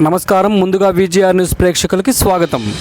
నమస్కారం. ముందుగా VGR news ప్రేక్షకులకి స్వాగతం.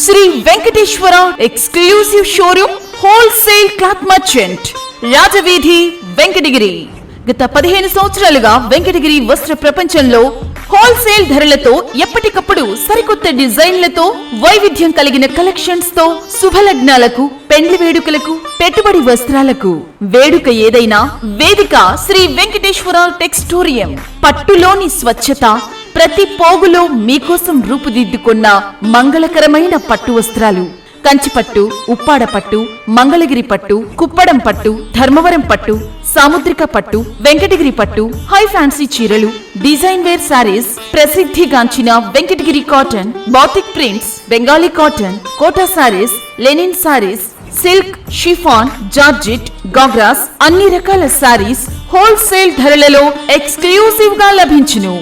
Sri Venkateswara exclusive showroom wholesale cloth merchant Rajaveedhi Venkatagiri. గత పదిహేను సంవత్సరాలుగా వెంకటగిరి వస్త్ర ప్రపంచంలో హోల్సేల్ ధరలతో ఎప్పటికప్పుడు సరికొత్త డిజైన్లతో వైవిధ్యం కలిగిన కలెక్షన్స్తో శుభలగ్నాలకు పెండ్లి వేడుకలకు పెట్టుబడి వస్త్రాలకు. వేడుక ఏదైనా వేదిక శ్రీ వెంకటేశ్వర టెక్స్టోరియం. పట్టులోని స్వచ్ఛత ప్రతి పోగులో మీకోసం రూపుదిద్దుకున్న మంగళకరమైన పట్టు వస్త్రాలు. కంచిపట్టు ఉప్పాడ పట్టు మంగళగిరి పట్టు కుప్పడం పట్టు ధర్మవరం పట్టు సాముద్రిక పట్టు వెంకటగిరి పట్టు హై ఫ్యాన్సీ చీరలు డిజైన్ వేర్ సారీస్ ప్రసిద్ధిగాంచిన Venkatagiri cotton batik prints Bengali cotton Kota sarees linen sarees silk chiffon georgette ghagras అన్ని రకాల సారీస్ హోల్సేల్ ధరలలో ఎక్స్క్లూసివ్గా లభించును.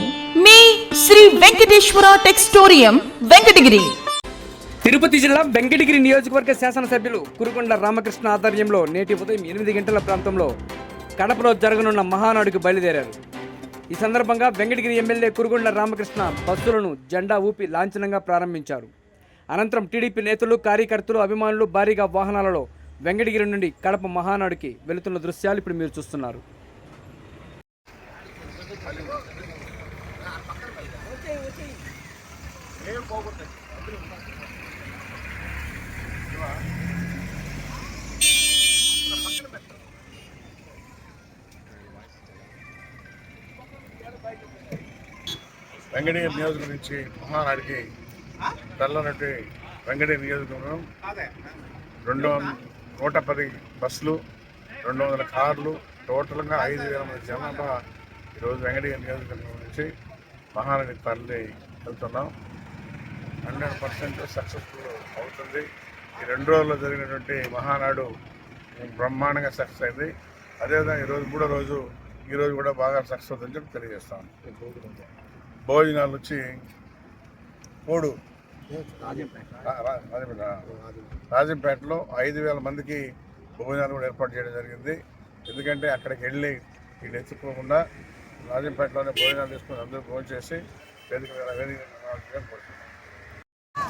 మీ శ్రీ వెంకటేశ్వర టెక్స్టోరియం వెంకటగిరి. తిరుపతి జిల్లా వెంకటగిరి నియోజకవర్గ శాసనసభ్యులు కురుకొండ రామకృష్ణ ఆధ్వర్యంలో నేటి ఉదయం ఎనిమిది గంటల ప్రాంతంలో కడపలో జరగనున్న మహానాడుకు బయలుదేరారు. ఈ సందర్భంగా వెంకటగిరి ఎమ్మెల్యే కురుగొండ రామకృష్ణ బస్సులను జెండా ఊపి లాంఛనంగా ప్రారంభించారు. అనంతరం టీడీపీ నేతలు కార్యకర్తలు అభిమానులు భారీగా వాహనాలలో వెంకటగిరి నుండి కడప మహానాడుకి వెళుతున్న దృశ్యాలు ఇప్పుడు మీరు చూస్తున్నారు. వెంకటగిరి నియోజకవర్గం నుంచి మహానాడికి తెల్లనట్టు వెంకటగిరి నియోజకవర్గం రెండు వంద నూట పది బస్సులు రెండు వందల కార్లు టోటల్గా ఐదు వేల మంది జనాభా ఈరోజు వెంకటగిరి నియోజకవర్గం నుంచి మహానాడికి తరలి వెళ్తున్నాం. హండ్రెడ్ పర్సెంట్ సక్సెస్ఫుల్ అవుతుంది. ఈ రెండు రోజుల్లో జరిగినటువంటి మహానాడు బ్రహ్మాండంగా సక్సెస్ అయింది. అదేవిధంగా ఈరోజు మూడో రోజు ఈరోజు కూడా బాగా సక్సెస్ అవుతుందని చెప్పి తెలియజేస్తాను. భోజనాలు వచ్చి మూడు. రాజంపేట రాజంపేటలో ఐదు వేల మందికి భోజనాలు కూడా ఏర్పాటు చేయడం జరిగింది. ఎందుకంటే అక్కడికి వెళ్ళి వీళ్ళు ఎత్తుకోకుండా రాజంపేటలోనే భోజనాలు తీసుకుని అందరూ భోజనం చేసి వేదిక వేదిక వేదిక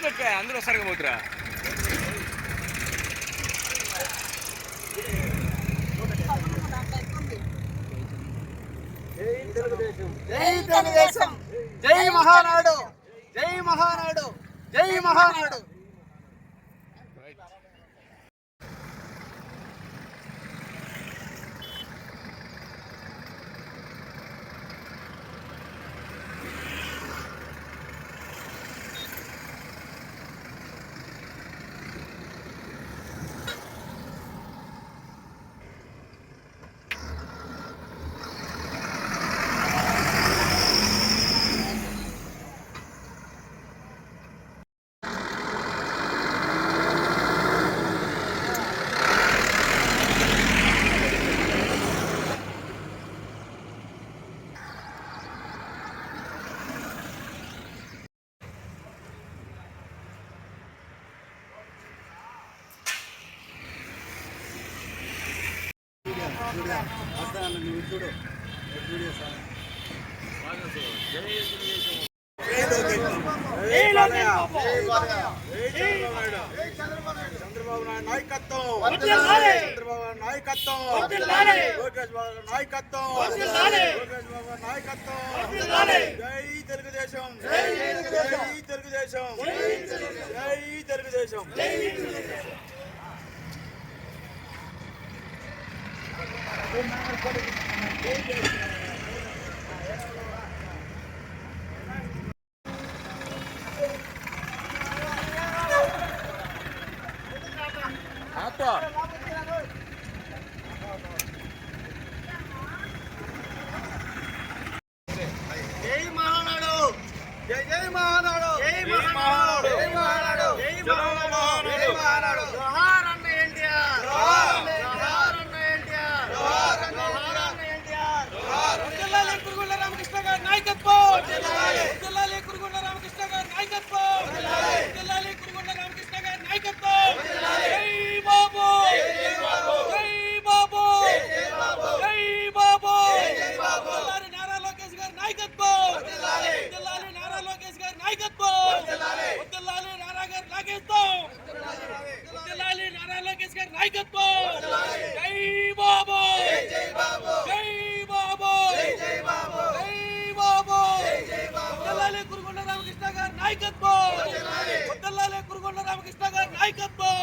మీద పెట్టా అందరూ వస్తారు పోతురా. జై తెలుగుదేశం. జై మహానాడు. జై మహానాడు. జై మహానాడు. చంద్రబాబు. నాయుడు. నాయకత్వం చంద్రబాబు. నాయుడు. నాయకత్వం. లోకేష్ బాబు గారి నాయకత్వం లోకేష్ బాబు గారి నాయకత్వం జై తెలుగుదేశం. జై తెలుగుదేశం. జై తెలుగుదేశం. జై మహానాడు. జై మహానాడు. జై మహానాడు. జై మహానాడు. జై మహానాడు. నాయకత్వం జై బాబు జై బాబు జై బాబు జై బాబు జై కురుగొండ రామకృష్ణ గారి నాయకత్వం వర్ధిల్లాలి కురుగొండ రామకృష్ణ గారి నాయకత్వం